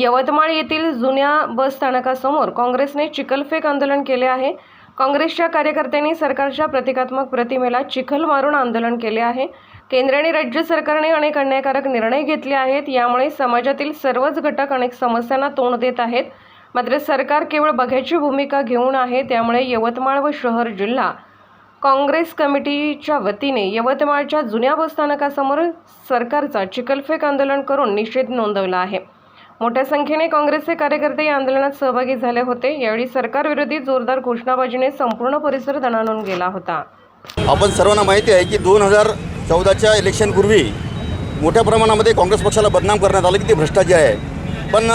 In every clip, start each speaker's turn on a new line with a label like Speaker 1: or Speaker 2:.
Speaker 1: यवतमाळ येथील जुन्या बस स्थानकासमोर काँग्रेसने चिखलफेक आंदोलन केले आहे. काँग्रेसच्या कार्यकर्त्यांनी सरकारच्या प्रतिकात्मक प्रतिमेला चिखल मारून आंदोलन केले आहे. केंद्र आणि राज्य सरकारने अनेक अन्यायकारक निर्णय घेतले आहेत. यामुळे समाजातील सर्वच घटक अनेक समस्यांना तोंड देत आहेत. मात्र सरकार केवळ बघ्याची भूमिका घेऊन आहे. त्यामुळे यवतमाळ व शहर जिल्हा काँग्रेस कमिटीच्या वतीने यवतमाळच्या जुन्या बसस्थानकासमोर सरकारचा चिखलफेक आंदोलन करून निषेध नोंदवला आहे. मोठ्या संख्येने काँग्रेसचे कार्यकर्ते या आंदोलनात सहभागी झाले होते. यावेळी सरकारविरोधी जोरदार घोषणाबाजीने संपूर्ण परिसर दणाणून गेला होता.
Speaker 2: आपण सर्वांना माहिती आहे की दोन हजार चौदाच्या इलेक्शनपूर्वी मोठ्या प्रमाणामध्ये काँग्रेस पक्षाला बदनाम करण्यात आलं की ते भ्रष्टाचार आहे. पण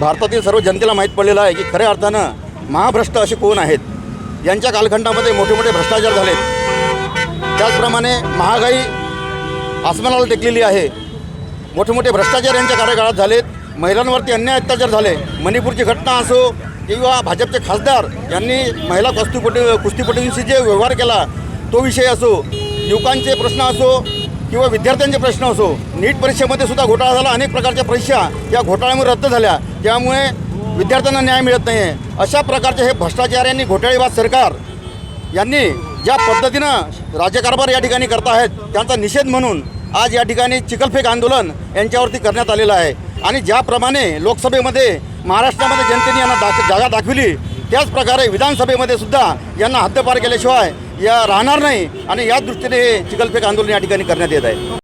Speaker 2: भारतातील सर्व जनतेला माहीत पडलेलं आहे की खऱ्या अर्थानं महाभ्रष्ट असे कोण आहेत? यांच्या कालखंडामध्ये मोठे मोठे भ्रष्टाचार झालेत. त्याचप्रमाणे महागाई आसमानाला टेकलेली आहे. मोठे मोठे भ्रष्टाचार यांच्या कार्यकाळात झालेत. महिलांवरती अन्याय अत्याचार झाले मणिपूरची घटना असो किंवा भाजपचे खासदार यांनी महिला कुस्तीपटी कुस्तीपटूंशी जे व्यवहार केला तो विषय असो युवकांचे प्रश्न असो किंवा विद्यार्थ्यांचे प्रश्न असो नीट परीक्षेमध्ये सुद्धा घोटाळा झाला अनेक प्रकारच्या परीक्षा या घोटाळ्यामुळे रद्द झाल्या. त्यामुळे विद्यार्थ्यांना न्याय मिळत नाही आहे अशा प्रकारचे हे भ्रष्टाचाऱ्यांनी घोटाळेबाज सरकार यांनी ज्या पद्धतीनं राज्यकारभार या ठिकाणी करत आहेत त्यांचा निषेध म्हणून आज या ठिकाणी चिखलफेक आंदोलन यांच्यावरती करण्यात आलेलं आहे. आणि ज्याप्रमाणे लोकसभेमध्ये महाराष्ट्रामध्ये जनतेने यांना दाख जागा दाखविली त्याच प्रकारे विधानसभेमध्ये सुद्धा यांना हद्दपार केल्याशिवाय या राहणार नाही आणि या दृष्टीने हे चिकलफेक आंदोलन या ठिकाणी करण्यात येत आहे.